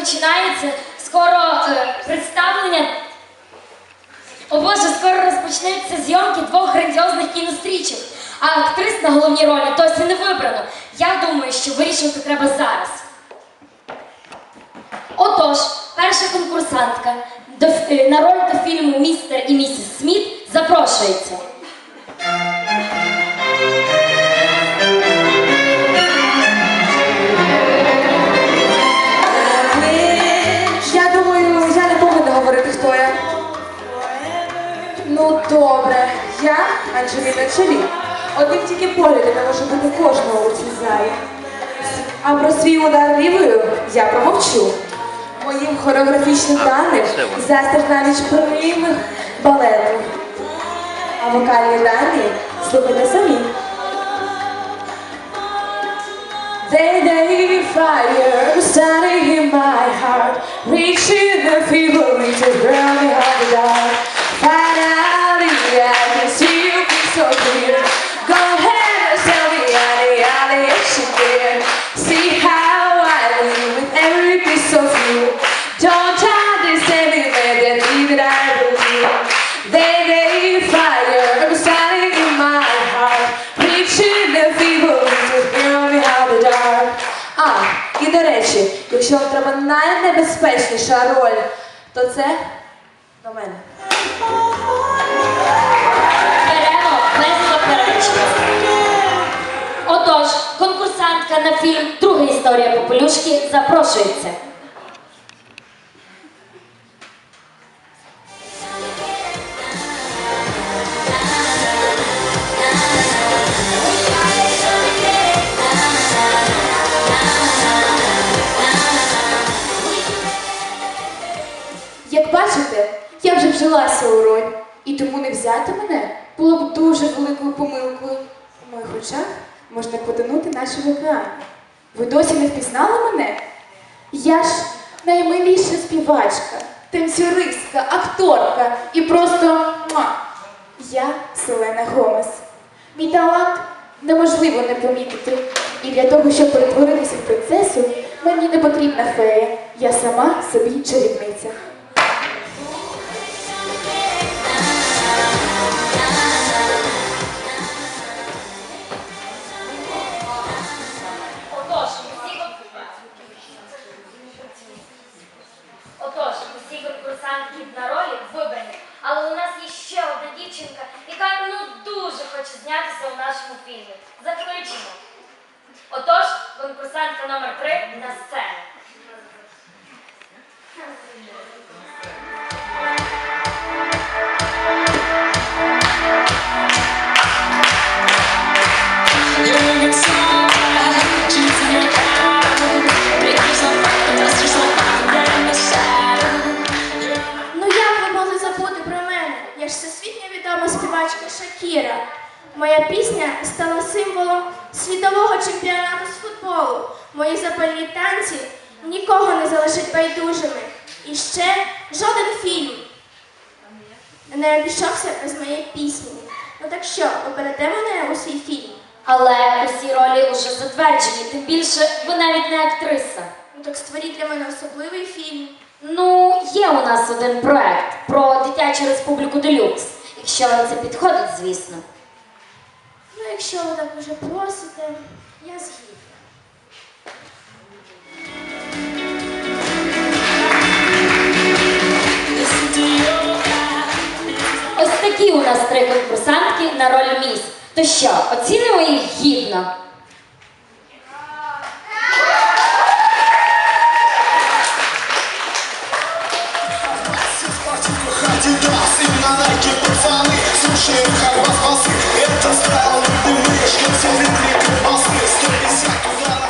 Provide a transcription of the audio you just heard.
розпочинається скоро е, представлення. О Боже, скоро розпочнеться зйомки двох грандіозних кінострічок, а актрис на головні ролі досі не вибрано. Я думаю, що вирішувати треба зараз. Отож, перша конкурсантка е, на роль до фільму Містер і місіс Сміт запрошується. Ну, добре. Я Анджеліна Чолі. Одним тільки поглядом я можу бути кожного у цій залі. А про свій удар лівою я промовчу. Моїм хореографічним даним застер навіть примірних балету. А вокальні дані слухайте самі. Day, day, fire, you so. Go ahead and tell me, Ali, Ali, if you dare. See how I live with every piece of you. Don't try to say me, baby, leave it, I believe. Day, day, fire, standing in my heart, reaching the fever, reaching round the heart the dark. А, і до речі, якщо вам треба найнебезпечніша роль, то це до мене. На фільм Друга історія Попелюшки запрошується. Як бачите, я вже вжилася у роль, і тому не взяти мене було б дуже великою помилкою. У моїх очах можна потонути наші океани. Ви досі не впізнали мене? Я ж наймиліша співачка, танцюристка, акторка і просто муа. Я Селена Гомес. Мій талант неможливо не помітити. І для того, щоб перетворитися в принцесу, мені не потрібна фея. Я сама собі чарівниця. Конкурсантки на ролі вибрані. Але у нас є ще одна дівчинка, яка ну дуже хоче знятися у нашому фільмі. Закличемо. Отож, конкурсантка номер 3 на сцену. Відома співачка Шакіра. Моя пісня стала символом світового чемпіонату з футболу. Мої запальні танці нікого не залишать байдужими. І ще жоден фільм не обійшовся без моєї пісні. Ну так що, оберете мене у свій фільм? Але усі ролі вже затверджені, тим більше ви навіть не актриса. Ну так створіть для мене особливий фільм. Ну, є у нас один проект про дитячу республіку Делюкс, якщо вам це підходить, звісно. Ну, якщо ви так уже просите, я згідна. Ось такі у нас три конкурсантки на роль міс. То що, оцінимо їх гідно? Слушаем хорошо.